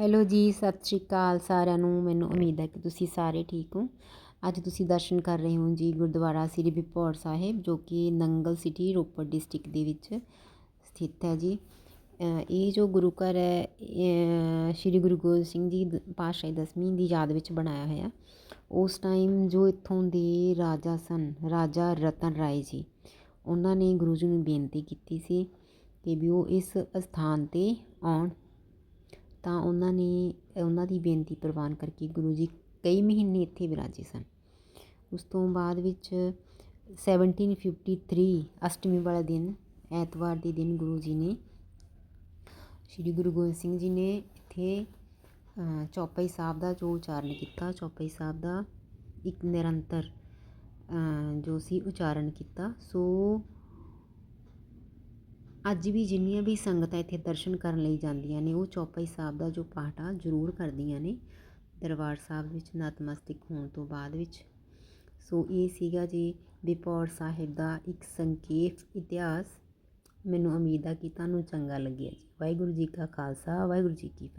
Hello ਜੀ, ਸਤਿ ਸ਼੍ਰੀ ਅਕਾਲ ਸਾਰਿਆਂ ਨੂੰ। ਮੈਨੂੰ ਉਮੀਦ ਹੈ ਕਿ ਤੁਸੀਂ ਸਾਰੇ ਠੀਕ ਹੋ। ਅੱਜ ਤੁਸੀਂ ਦਰਸ਼ਨ ਕਰ ਰਹੇ ਹੋ ਜੀ ਗੁਰਦੁਆਰਾ ਸ੍ਰੀ ਬਿਪੌਰ ਸਾਹਿਬ, ਜੋ ਕਿ ਨੰਗਲ ਸਿਟੀ, ਰੋਪੜ ਡਿਸਟ੍ਰਿਕਟ ਦੇ ਵਿੱਚ ਸਥਿਤ ਹੈ ਜੀ। ਇਹ ਜੋ ਗੁਰੂ ਘਰ ਹੈ ਸ਼੍ਰੀ ਗੁਰੂ ਗੋਬਿੰਦ ਸਿੰਘ ਜੀ ਪਾਤਸ਼ਾਹੀ ਦਸਵੀਂ ਦੀ ਯਾਦ ਵਿੱਚ ਬਣਾਇਆ ਹੋਇਆ। ਉਸ ਟਾਈਮ ਜੋ ਇੱਥੋਂ ਦੇ ਰਾਜਾ ਸਨ, ਰਾਜਾ ਰਤਨ ਰਾਏ ਜੀ, ਉਹਨਾਂ ਨੇ ਗੁਰੂ ਜੀ ਨੂੰ ਬੇਨਤੀ ਕੀਤੀ ਸੀ ਕਿ ਵੀ ਉਹ ਇਸ ਅਸਥਾਨ ਤੇ ਆਉਣ। ਤਾਂ ਉਹਨਾਂ ਨੇ ਉਹਨਾਂ ਦੀ ਬੇਨਤੀ ਪ੍ਰਵਾਨ ਕਰਕੇ ਗੁਰੂ ਜੀ ਕਈ ਮਹੀਨੇ ਇੱਥੇ ਵਿਰਾਜੇ ਸਨ। ਉਸ ਤੋਂ ਬਾਅਦ ਵਿੱਚ 1753 ਅਸ਼ਟਮੀ ਵਾਲਾ ਦਿਨ ਐਤਵਾਰ ਦੇ ਦਿਨ ਗੁਰੂ ਜੀ ਨੇ ਸ਼੍ਰੀ ਗੁਰੂ ਗੋਬਿੰਦ ਸਿੰਘ ਜੀ ਨੇ ਇੱਥੇ ਅ, ਚੌਪਈ ਸਾਹਿਬ ਦਾ ਜੋ ਉਚਾਰਨ ਕੀਤਾ ਚੌਪਈ ਸਾਹਿਬ ਦਾ ਇੱਕ ਨਿਰੰਤਰ ਜੋ ਸੀ ਉਚਾਰਨ ਕੀਤਾ। ਸੋ ਅੱਜ ਵੀ ਜਿੰਨੀਆਂ ਵੀ ਸੰਗਤਾਂ ਇੱਥੇ ਦਰਸ਼ਨ ਕਰਨ ਲਈ ਜਾਂਦੀਆਂ ਨੇ, ਉਹ ਚੌਪਈ ਸਾਹਿਬ ਦਾ ਜੋ ਪਾਠ ਆ, ਜ਼ਰੂਰ ਕਰਦੀਆਂ ਨੇ। ਦਰਬਾਰ ਸਾਹਿਬ ਵਿੱਚ ਨਤਮਸਤਕ ਹੋਣ ਤੋਂ ਬਾਅਦ ਵਿੱਚ। ਸੋ ਇਹ ਸੀਗਾ ਜੀ ਬਿਪੌਰ ਸਾਹਿਬ ਦਾ ਇੱਕ ਸੰਖੇਪ ਇਤਿਹਾਸ। ਮੈਨੂੰ ਉਮੀਦ ਆ ਕਿ ਤੁਹਾਨੂੰ ਚੰਗਾ ਲੱਗਿਆ ਜੀ। ਵਾਹਿਗੁਰੂ ਜੀ ਕਾ ਖਾਲਸਾ, ਵਾਹਿਗੁਰੂ ਜੀ ਕੀ ਫਤਿਹ।